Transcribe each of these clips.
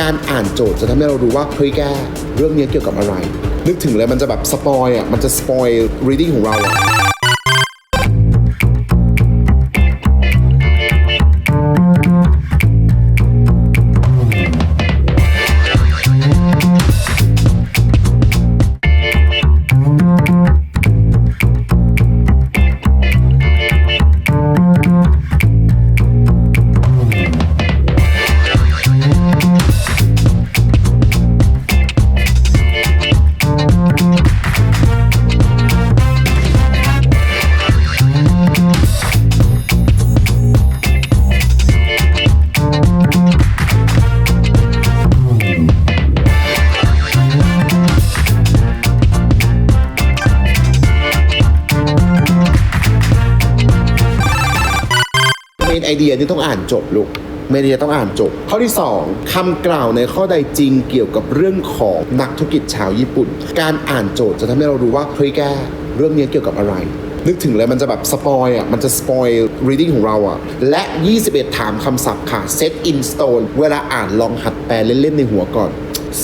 การอ่านโจทย์จะทำให้เรารู้ว่าเฮ้ยแกเรื่องนี้เกี่ยวกับอะไร นึกถึงเลยมันจะแบบสปอยอะมันจะสปอย reading ของเราอะ เมนไอเดียนี่ต้องอ่านจบลูกเมเดียต้องอ่านจบ ข้อที่ 2คำกล่าวในข้อใดจริงเกี่ยวกับเรื่องของนักธุรกิจชาวญี่ปุ่น การอ่านโจทย์จะทำให้เรารู้ว่าเฮ้ยแกเรื่องนี้เกี่ยวกับอะไร นึกถึงเลยมันจะแบบสปอยอะ มันจะสปอย reading ของเราอะ และ 21 ถามคำศัพท์ค่ะ set in stone เวลาอ่านลองหัดแปลเล่นๆในหัวก่อน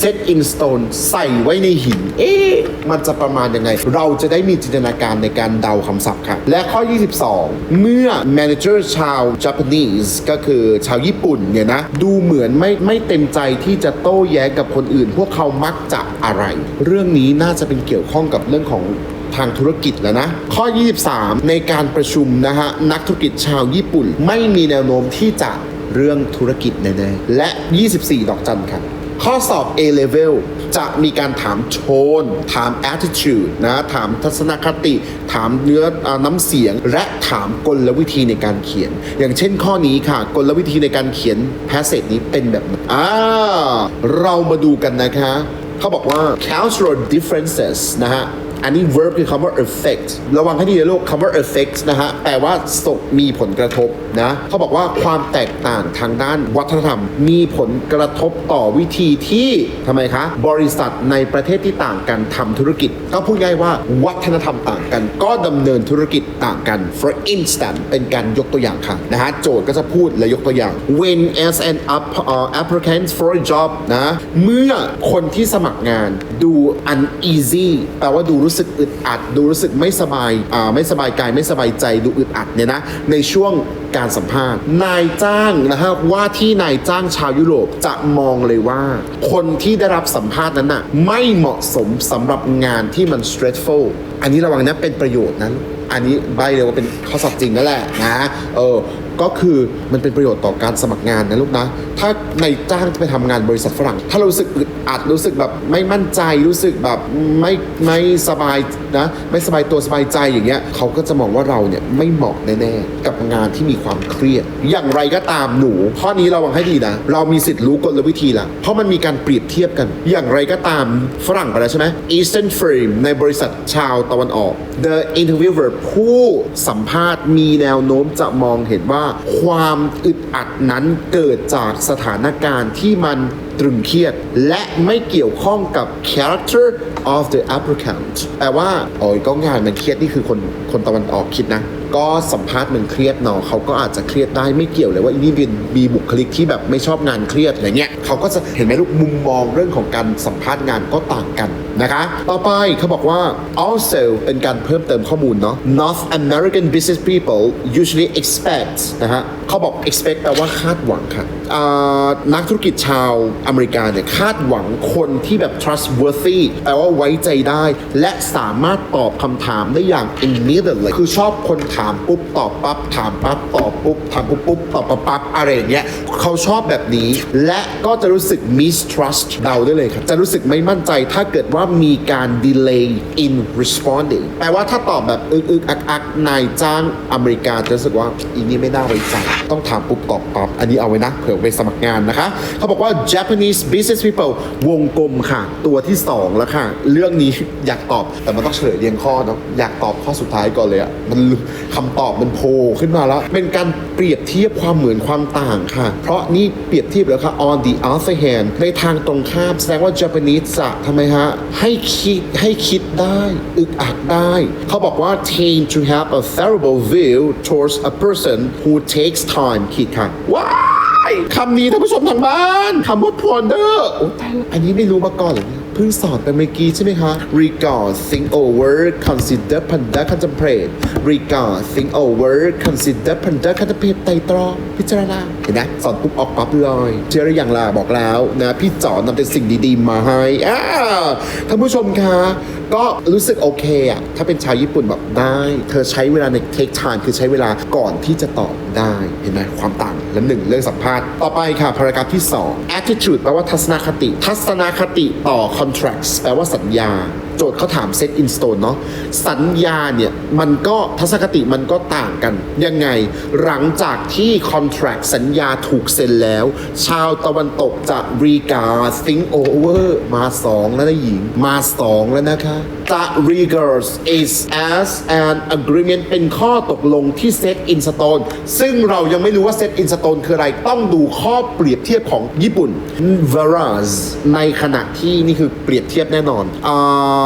set in stone ใส่ไว้ในหิน เอ๊ะ มันจะประมาณยังไง เราจะได้มีจินตนาการในการเดาคำศัพท์ค่ะและข้อ 22 เมื่อ manager ชาว Japanese ก็คือชาวญี่ปุ่นเนี่ยนะ ดูเหมือนไม่ไม่เต็มใจที่จะโต้แย้งกับคนอื่น พวกเขามักจะอะไร เรื่องนี้น่าจะเป็นเกี่ยวข้องกับเรื่องของทางธุรกิจแล้วนะ ข้อ 23 ในการประชุมนะฮะ นักธุรกิจชาวญี่ปุ่น ไม่มีแนวโน้มที่จะเรื่องธุรกิจแน่ๆและ 24 ดอกจันครับ ข้อสอบ A level จะมีการถามโทน ถาม attitude นะถามทัศนคติ ถามเนื้ออน้ำเสียง และถามกลวิธีในการเขียน อย่างเช่นข้อนี้ค่ะ กลวิธีในการเขียน passage นี้เป็นแบบอ่าเรามาดูกันนะคะ เขาบอกว่า cultural differences นะฮะ อันนี้ verb คือคำว่า affect ระวังให้ดีนะลูกคำว่า affect นะฮะ แปลว่าส่งมีผลกระทบนะ เขาบอกว่าความแตกต่างทางด้านวัฒนธรรม มีผลกระทบต่อวิธีที่ทำไมคะ บริษัทในประเทศที่ต่างกันทำธุรกิจ ก็พูดง่ายว่าวัฒนธรรมต่างกัน ก็ดำเนินธุรกิจต่างกัน for instance เป็นการยกตัวอย่างค่ะนะฮะ โจทย์ก็จะพูดและยกตัวอย่าง when as an app- uh, applicant for a job นะ เมื่อคนที่สมัครงานดู uneasy แปลว่าดูรู้สึกอึดอัด ดูรู้สึกไม่สบายอ่าไม่สบายกายไม่สบายใจดูอึดอัดเนี่ยนะในช่วงการสัมภาษณ์ นายจ้างนะฮะว่าที่นายจ้างชาวยุโรปจะมองเลยว่า คนที่ได้รับสัมภาษณ์นั้นน่ะไม่เหมาะสมสำหรับงานที่มัน stressful อันนี้ระวังนะเป็นประโยชน์นั้น อันนี้ใบเลยว่าเป็นข้อสอบจริงนั่นแหละนะเออ ก็คือมันเป็นประโยชน์ต่อการสมัครงานนะลูกนะ ถ้าในจ้างจะไปทำงานบริษัทฝรั่ง ถ้ารู้สึกอึดอัดรู้สึกแบบไม่มั่นใจรู้สึกแบบไม่ไม่สบายนะไม่สบายตัวสบายใจอย่างเงี้ยเขาก็จะมองว่าเราเนี่ยไม่เหมาะแน่ๆกับงานที่มีความเครียด อย่างไรก็ตามหนูข้อนี้ระวังให้ดีนะ เรามีสิทธิ์รู้กลวิธีละเพราะมันมีการเปรียบเทียบกัน อย่างไรก็ตามฝรั่งไปแล้วใช่ไหม Eastern Frame ในบริษัทชาวตะวันออก The interviewer ผู้สัมภาษณ์มีแนวโน้มจะมองเห็นว่าความอึดอัดนั้นเกิดจากสถานการณ์ที่มันตรึงเครียด และไม่เกี่ยวข้องกับ character of the applicant แปลว่าโอ้ยก็งานมันเครียดนี่คือคนคนตะวันออกคิดนะ ก็สัมภาษณ์มันเครียดเนาะเขาก็อาจจะเครียดได้ไม่เกี่ยวเลยว่าอีนี่เป็นมีบุคลิกที่แบบไม่ชอบงานเครียดอะไรเงี้ยเขาก็จะเห็นไหมลูกมุมมองเรื่องของการสัมภาษณ์งานก็ต่างกัน นะคะ ต่อไปเขาบอกว่า also เป็นการเพิ่มเติมข้อมูลเนาะ North American business people usually expect นะฮะเขาบอก expect แปลว่าคาดหวังค่ะนักธุรกิจชาวอเมริกาเนี่ยคาดหวังคนที่แบบ trustworthy แปลว่าไว้ใจได้ และสามารถตอบคำถามได้อย่าง immediately คือชอบคนถามปุ๊บตอบปั๊บถามปั๊บตอบปุ๊บถามปุ๊บปุ๊บตอบปั๊บปั๊บอะไรอย่างเงี้ยเขาชอบแบบนี้ และก็จะรู้สึก mistrust เดาได้เลยครับ จะรู้สึกไม่มั่นใจถ้าเกิดว่ามีการ delay in responding แปลว่าถ้าตอบแบบอึกอึกอักอักนายจ้างอเมริกาจะรู้สึกว่าอีนี่ไม่น่าไว้ใจต้องถามปุ๊บตอบปั๊บอันนี้เอาไว้นะเผื่อไปสมัครงานนะคะ เขาบอกว่า Japanese business people วงกลมค่ะ ตัวที่ 2 แล้วค่ะ เรื่องนี้อยากตอบแต่มันต้องเฉลยเรียงข้อเนาะอยากตอบข้อสุดท้ายก่อนเลยอะมันคำตอบมันโผล่ขึ้นมาแล้ว เป็นการเปรียบเทียบความเหมือนความต่างค่ะ เพราะนี่เปรียบเทียบแล้วค่ะ on the other hand ในทางตรงข้ามแสดงว่า Japanese จะทำไมฮะ ให้คิดให้คิดได้อึกอักได้ เขาบอกว่า tend to have a favorable view towards a person who takes time คิดค่ะว้า คำนี้ท่านผู้ชมทางบ้านคำว่า ponder โอ้ตายละอันนี้ไม่รู้มาก่อนเหรอเนี่ยเพิ่งสอนไปเมื่อกี้ใช่ไหมคะ regard think over consider ponder contemplate regard think over consider ponder contemplate ไตรตรองพิจารณาเห็นไหมสอนปุ๊บออกปั๊บเลยเชื่อหรือยังล่ะบอกแล้วนะพี่จอนำแต่สิ่งดีๆ มาให้อ่าท่านผู้ชมคะก็รู้สึกโอเคอะถ้าเป็นชาวญี่ปุ่นแบบได้ เธอใช้เวลาใน take time คือใช้เวลาก่อนที่จะตอบ ได้เห็นไหมความต่างและหนึ่งเรื่องสัมภาษณ์ต่อไปค่ะพารากราฟที่ 2 attitude แปลว่าทัศนคติ ทัศนคติต่อ contracts แปลว่าสัญญา โจทย์เขาถาม set in stone เนาะสัญญาเนี่ย มันก็ทัศนคติมันก็ต่างกัน ยังไงหลังจากที่ contract สัญญาถูกเซ็นแล้ว ชาวตะวันตกจะ regard think over มาสองแล้วนะหญิงมาสองแล้วนะคะจะ regards is as an agreement เป็นข้อตกลงที่ set in stone ซึ่งเรายังไม่รู้ว่า set in stone คืออะไรต้องดูข้อเปรียบเทียบของญี่ปุ่น whereas ในขณะที่นี่คือเปรียบเทียบแน่นอนอ่า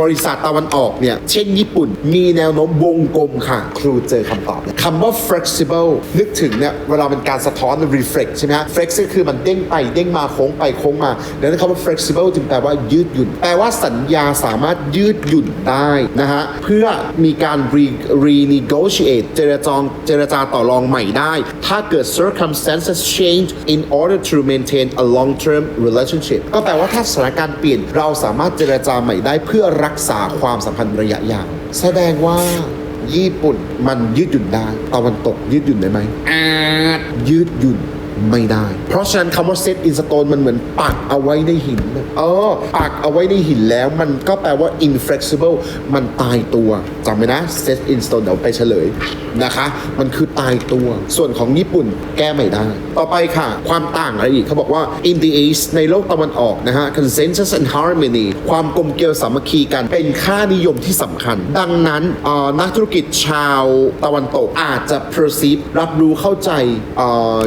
บริษัทตะวันออกเนี่ย เช่นญี่ปุ่น มีแนวโน้มวงกลมค่ะ ครูเจอคำตอบคำว่า flexible นึกถึงเนี่ย เวลาเป็นการสะท้อน reflect ใช่ไหมฮะ flex ก็คือมันเด้งไป เด้งมาโค้งไปโค้งมาดังนั้นคำว่า flexible จึงแปลว่ายืดหยุ่น แปลว่าสัญญาสามารถยืดหยุ่นได้นะฮะ เพื่อมีการ re- renegotiate เจรจาเจรจาต่อรองใหม่ได้ ถ้าเกิด circumstances change in order to maintain a long term relationship ก็แปลว่าถ้าสถานการณ์เปลี่ยนเราสามารถเจรจาใหม่ได้เพื่อรักษาความสัมพันธ์ระยะยาวแสดงว่าญี่ปุ่นมันยืดหยุ่นได้ตะวันตกยืดหยุ่นได้ไหมอาจยืดหยุ่น ไม่ได้ เพราะฉะนั้นคำว่า set in stone มันเหมือนปักเอาไว้ในหินเออปักเอาไว้ในหินแล้ว มันก็แปลว่า inflexible มันตายตัวจำไว้นะ set in stone เดี๋ยวไปเฉลยนะคะ มันคือตายตัว ส่วนของญี่ปุ่นแก้ไม่ได้ ต่อไปค่ะ ความต่างอะไรอีกเขาบอกว่า in the east ในโลกตะวันออกนะฮะ consensus and harmony ความกลมเกลียวสามัคคีกันเป็นค่านิยมที่สำคัญ ดังนั้นออนักธุรกิจชาวตะวันตกอาจจะ perceive รับรู้เข้าใจเอ่อ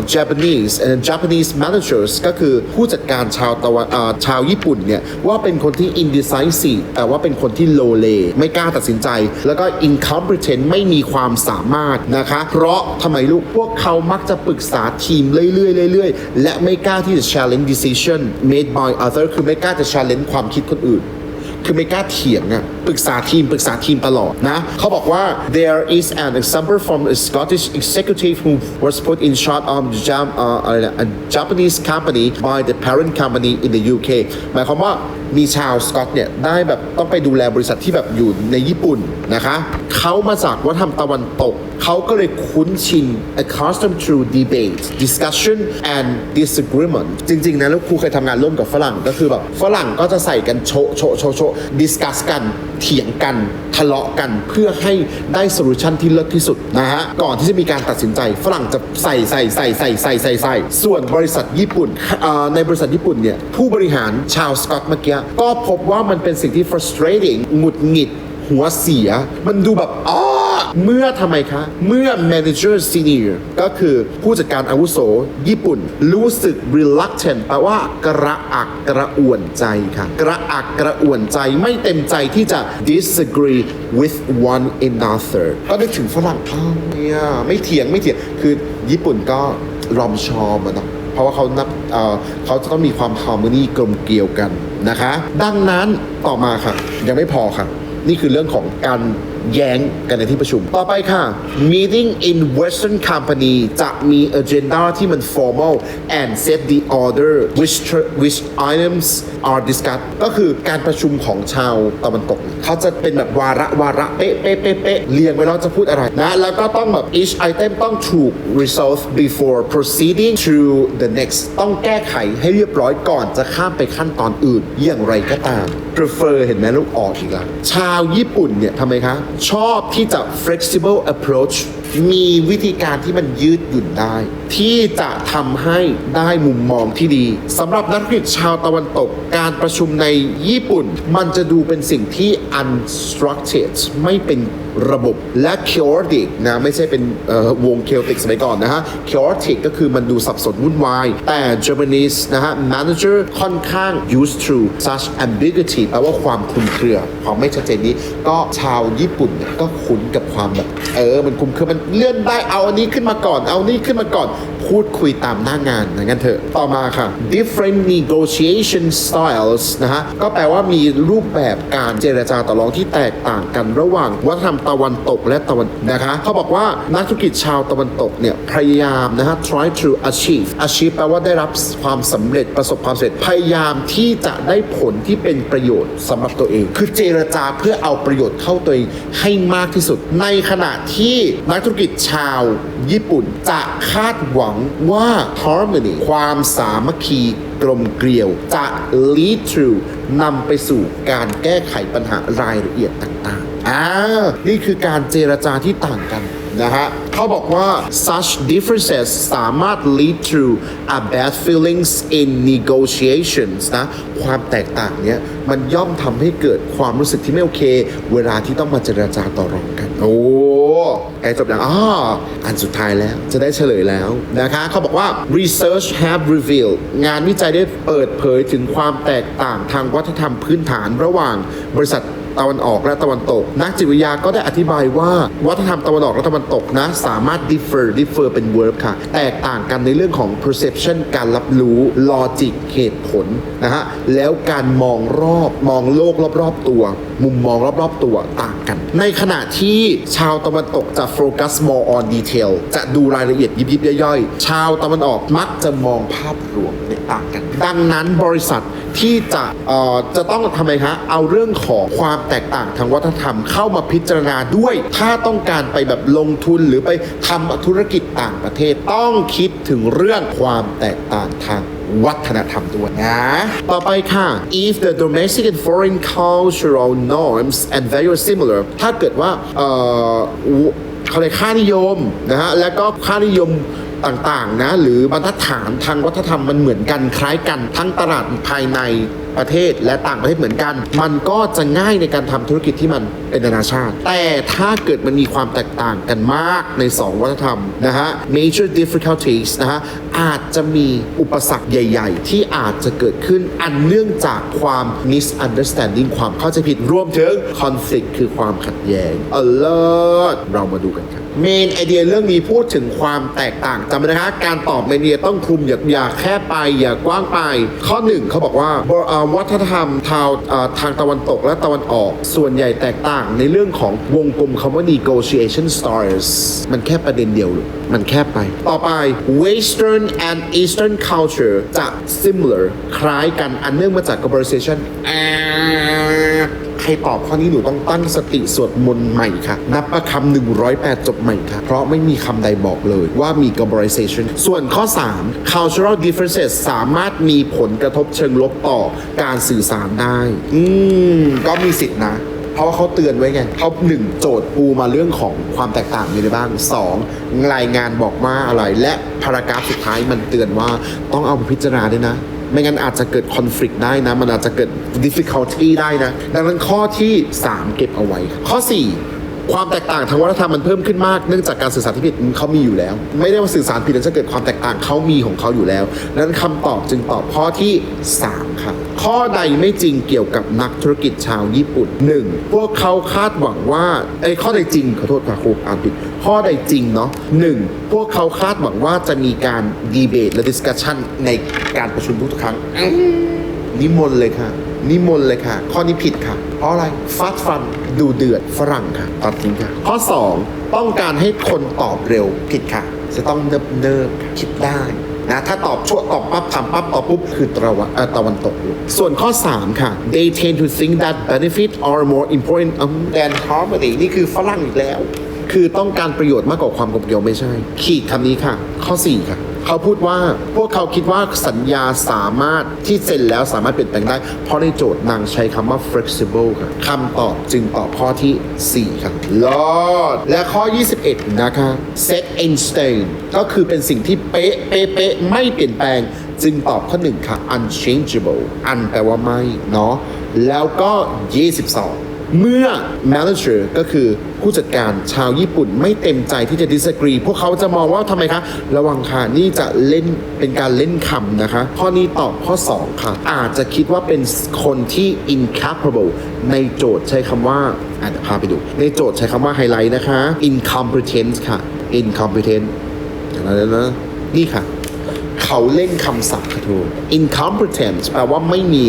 Japanese and Japanese managers ก็คือผู้จัดการชาวตะวันชาวญี่ปุ่นเนี่ย ว่าเป็นคนที่ indecisive แต่ว่าเป็นคนที่ low lay ไม่กล้าตัดสินใจ แล้วก็ incompetent ไม่มีความสามารถนะคะ เพราะทำไมลูกพวกเขามักจะปรึกษาทีมเรื่อยๆเรื่อยๆ และไม่กล้าที่จะ challenge decision made by other คือไม่กล้าจะ challenge ความคิดคนอื่น คือไม่กล้าเถียงอะปรึกษาทีม ปรึกษาทีมตลอดนะเขาบอกว่า there is an example from a Scottish executive who was put in charge of Jam, uh, a Japanese company by the parent company in the UK หมายความว่ามีชาวสกอตเนี่ยได้แบบต้องไปดูแลบริษัทที่แบบอยู่ในญี่ปุ่นนะคะเขามาจากวัฒนธรรมตะวันตก เขาก็เลยคุ้นชิน accustomed to debate discussion and disagreement จริง ๆ นะแล้วครูเคยทำงานร่วมกับฝรั่งก็คือแบบฝรั่งก็จะใส่กันโชโชโชโชดิสคัสกันเถียงกันทะเลาะกันเพื่อให้ได้โซลูชันที่เลิศที่สุดนะฮะก่อนที่จะมีการตัดสินใจฝรั่งจะใส่ใส่ใส่ใส่ใส่ใส่ใส่ส่วนบริษัทญี่ปุ่นในบริษัทญี่ปุ่นเนี่ยผู้บริหารชาวสกอตเมื่อกี้ก็พบว่ามันเป็นสิ่งที่ frustrating หงุดหงิดหัวเสีย มันดูแบบอ๋อ เมื่อทำไมคะ เมื่อ manager senior ก็คือผู้จัดการอาวุโส ญี่ปุ่น รู้สึก reluctant แปลว่ากระอักกระอ่วนใจค่ะ กระอักกระอ่วนใจไม่เต็มใจที่จะ disagree with one another ก็นึกถึงฝรั่งอ้าเนี่ยไม่เถียงไม่เถียง คือญี่ปุ่นก็รอมชอมอะเนาะเพราะว่าเขานับเเขาจะต้องมีความฮาร์โมนีกลมเกลียวกันนะคะ ดังนั้นต่อมาค่ะ ยังไม่พอค่ะ นี่คือเรื่องของการ แย้งกันในที่ประชุม ต่อไปค่ะ meeting in western company จะมี agenda ที่มัน formal and set the order which tr- which items are discussed ก็คือการประชุมของชาวตะวันตกเนี่ยเขาจะเป็นแบบวาระวาระเป๊ะเป๊ะเป๊ะเป๊ะเรียงไว้แล้วจะพูดอะไรนะ แล้วก็ต้องแบบ each item ต้องถูก resolve before proceeding to the next ต้องแก้ไขให้เรียบร้อยก่อนจะข้ามไปขั้นตอนอื่นอย่างไรก็ตาม prefer เห็นไหมลูกออกอีกแล้วชาวญี่ปุ่นเนี่ยทำไมคะชอบที่จะ flexible approach มีวิธีการที่มันยืดหยุ่นได้ ที่จะทำให้ได้มุมมองที่ดีสำหรับนักธุรกิจชาวตะวันตก การประชุมในญี่ปุ่น มันจะดูเป็นสิ่งที่ unstructured ไม่เป็นระบบและ chaotic นะ ไม่ใช่เป็นวง chaotic สมัยก่อนนะฮะ chaotic ก็คือมันดูสับสนวุ่นวาย แต่ Japanese นะฮะ manager ค่อนข้าง used to such ambiguity แปลว่าความคลุมเครือความไม่ชัดเจนนี้ ก็ชาวญี่ปุ่นเนี่ยก็คุ้นกับความแบบเออมันคลุมเครือมันมันเลื่อนได้เอาอันนี้ขึ้นมาก่อน เอานี่ขึ้นมาก่อน พูดคุยตามหน้างานอย่างนั้นเถอะต่อมาค่ะ different negotiation styles นะฮะก็แปลว่ามีรูปแบบการเจรจาต่อรองที่แตกต่างกันระหว่างวัฒนธรรมตะวันตกและตะวันนะคะเขาบอกว่านักธุรกิจชาวตะวันตกเนี่ยพยายามนะฮะ try to achieve achieve แปลว่าได้รับความสำเร็จประสบความสำเร็จพยายามที่จะได้ผลที่เป็นประโยชน์สำหรับตัวเอง คือเจรจาเพื่อเอาประโยชน์เข้าตัวเองให้มากที่สุด ในขณะที่นักธุรกิจชาวญี่ปุ่นจะคาดหวังว่า harmony ความสามัคคีกลมเกลียวจะ lead to นำไปสู่การแก้ไขปัญหารายละเอียดต่างๆอ่านี่คือการเจรจาที่ต่างกัน นะฮะเขาบอกว่า such differences สามารถ lead to a bad feelings in negotiations นะ ความแตกต่างเนี้ยมันย่อมทำให้เกิดความรู้สึกที่ไม่โอเค เวลาที่ต้องมาเจรจาต่อรองกัน โอ้ใกล้จบยังอ๋ออันสุดท้ายแล้วจะได้เฉลยแล้วนะคะเขาบอกว่า research have revealed งานวิจัยได้เปิดเผยถึงความแตกต่างทางวัฒนธรรมพื้นฐานระหว่างบริษัท ตะวันออกและตะวันตก นักจิตวิทยาก็ได้อธิบายว่า วัฒนธรรมตะวันออกและตะวันตกนะ สามารถ differ differ เป็น verb ค่ะ แตกต่างกันในเรื่องของ perception การรับรู้ logic เหตุผลนะฮะแล้วการมองรอบมองโลกรอบๆตัว มุมมองรอบๆตัวต่างกัน ในขณะที่ชาวตะวันตกจะ focus more on detail จะดูรายละเอียดยิบยิบๆย่อยๆ ชาวตะวันออกมักจะมองภาพรวมเนี่ยต่างกัน ดังนั้นบริษัท ที่จะเอ่อจะต้องทำไมฮะเอาเรื่องของความแตกต่างทางวัฒนธรรมเข้ามาพิจารณาด้วย ถ้าต้องการไปแบบลงทุนหรือไปทำธุรกิจต่างประเทศต้องคิดถึงเรื่องความแตกต่างทางวัฒนธรรมด้วยนะ ต่อไปค่ะ if the domestic and foreign cultural norms and values similar ถ้าเกิดว่าเอ่อเขาเรียกค่านิยมนะฮะ แล้วก็ค่านิยม ต่างๆนะหรือบรรทัดฐานทางวัฒนธรรมมันเหมือนกันคล้ายกัน ทั้งตลาดภายในประเทศและต่างประเทศเหมือนกัน มันก็จะง่ายในการทำธุรกิจที่มันเป็นนานาชาติ แต่ถ้าเกิดมันมีความแตกต่างกันมากใน 2 วัฒนธรรมนะฮะ major difficulties นะฮะ อาจจะมีอุปสรรคใหญ่ ๆ ที่อาจจะเกิดขึ้นอันเนื่องจากความ misunderstanding ความเข้าใจผิดรวมถึง conflict คือความขัดแย้ง alert เรามาดูกันครับเมนไอเดียเรื่องนี้พูดถึงความแตกต่างจำไว้นะคะการตอบเมนเดียต้องคลุมอย่าอย่าแค่ไปอย่ากว้างไป ข้อหนึ่งเขาบอกว่าวัฒนธรรมทางทางตะวันตกและตะวันออก ส่วนใหญ่แตกต่างในเรื่องของวงกลมคำว่า negotiation styles มันแค่ประเด็นเดียว มันแค่ไป ต่อไป western and eastern culture จะ similar คล้ายกันอันเนื่องมาจาก globalization ใครตอบข้อนี้หนูต้องตั้งสติสวดมนต์ใหม่ค่ะ นับประคำ108จบใหม่ค่ะ เพราะไม่มีคำใดบอกเลยว่ามี globalization ส่วนข้อ 3 cultural differences สามารถมีผลกระทบเชิงลบต่อการสื่อสารได้ อืม ก็มีสิทธินะ เพราะว่าเขาเตือนไว้ไงเขาหนึ่งโจทย์ปูมาเรื่องของความแตกต่างอยู่ในบ้างสองรายงานบอกว่าอะไร และพารากราฟสุดท้ายมันเตือนว่าต้องเอาไปพิจารณาด้วยนะ ไม่งั้นอาจจะเกิดคอน FLICT ได้นะ มันอาจจะเกิด difficulty ได้นะ ดังนั้นข้อที่ 3 เก็บเอาไว้ ข้อ 4 ความแตกต่างทางวัฒนธรรมมันเพิ่มขึ้นมากเนื่องจากการสื่อสารที่ผิดเขามีอยู่แล้ว ไม่ได้ว่าสื่อสารผิดแล้วจะเกิดความแตกต่างเขามีของเขาอยู่แล้วนั้นคำตอบจึงตอบข้อที่ 3ครับข้อใดไม่จริงเกี่ยวกับนักธุรกิจชาวญี่ปุ่น 1. พวกเขาคาดหวังว่าไอ้ข้อใดจริงขอโทษค่ะครูอ่านผิดข้อใดจริงเนาะหนึ่งพวกเขาคาดหวังว่าจะมีการดีเบตและดิสคัชชันในการประชุมทุกครั้งนิมนต์เลยค่ะ นิมนต์เลยค่ะ ข้อนี้ผิดค่ะ เพราะอะไรฟาดฟันดูเดือดฝรั่งค่ะตัดทิ้งค่ะ ข้อ 2 ต้องการให้คนตอบเร็วผิดค่ะ จะต้องเนิบเนิบๆคิดได้นะถ้าตอบชั่วตอบปั๊บทำปั๊บตอบปุ๊บ คือตะวันตะวันตกลูกส่วนข้อ 3 ค่ะ they tend to think that benefit are more important than harmony นี่คือฝรั่งอีกแล้ว คือต้องการประโยชน์มากกว่าความกลมเกลียวไม่ใช่ ขีดคำนี้ค่ะ ข้อ 4 ค่ะ เขาพูดว่าพวกเขาคิดว่าสัญญาสามารถที่เซ็นแล้วสามารถเปลี่ยนแปลงได้ เพราะในโจทย์นางใช้คำว่า flexible ค่ะคำตอบจึงตอบข้อที่ 4ครับลอด และข้อ 21 นะคะ set in stone ก็คือเป็นสิ่งที่เป๊ะเป๊ะเป๊ะไม่เปลี่ยนแปลงจึงตอบข้อ 1 ค่ะ unchangeable อันแปลว่าไม่ เนาะแล้วก็ 22 เมื่อ manager ก็คือผู้จัดการชาวญี่ปุ่นไม่เต็มใจที่จะ disagree พวกเขาจะมองว่าทำไมคะ ระวังค่ะ นี่จะเล่นเป็นการเล่นคำนะคะ ข้อนี้ตอบข้อ 2 ค่ะ อาจจะคิดว่าเป็นคนที่ incapable ในโจทย์ใช้คำว่าอะเดี๋ยวพาไปดู ในโจทย์ใช้คำว่าไฮไลท์นะคะ incompetent ค่ะ incompetent อะไรนะนี่ค่ะ เขาเล่นคำศัพท์ค่ะทู incompetent แปลว่าไม่มี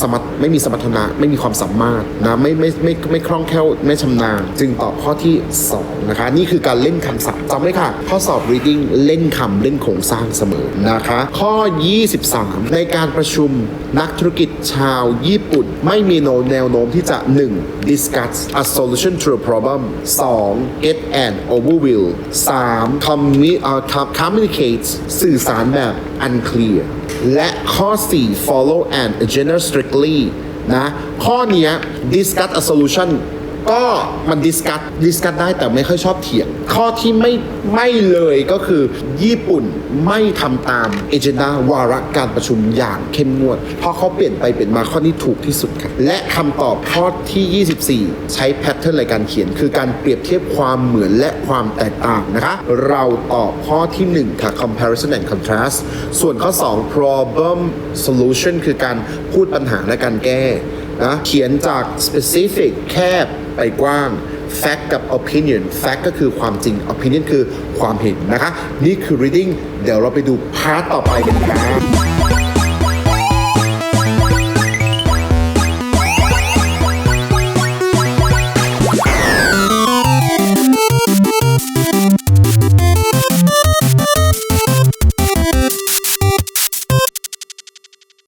สมรรถ ไม่มีสมรรถนะไม่มีความสามารถนะไม่ไม่ไม่ไม่คล่องแคล่วไม่ชำนาญจึงตอบข้อที่ 2 นะคะ นี่คือการเล่นคำศัพท์จำไว้ค่ะ ข้อสอบ reading เล่นคำเล่นโครงสร้างเสมอนะคะ ข้อ 23 ในการประชุมนักธุรกิจชาวญี่ปุ่น ไม่มีแนวโน้มที่จะ 1. discuss a solution to a problem 2. get an overview 3. communicate สื่อสารแบบ unclear และข้อ 4 follow an agenda strictly นะ ข้อเนี้ย discuss a solution ก็มันดิสคัตดิสคัตได้แต่ไม่ค่อยชอบเถียง ข้อที่ไม่ไม่เลยก็คือญี่ปุ่นไม่ทำตามเอเจนดาวาระการประชุมอย่างเข้มงวด เพราะเขาเปลี่ยนไปเปลี่ยนมาข้อนี้ถูกที่สุดครับและคำตอบข้อที่ 24 ใช้แพทเทิร์นในการเขียน คือการเปรียบเทียบความเหมือนและความแตกต่างนะคะเราตอบข้อที่ 1 ค่ะ comparison and contrast ส่วนข้อ 2 problem solution คือการพูดปัญหาและการแก้ นะเขียนจาก specific แคบไปกว้าง fact กับ opinion fact ก็คือความจริง opinion คือความเห็นนะคะ นี่คือ reading เดี๋ยวเราไปดูพาร์ทต่อไปกันครับ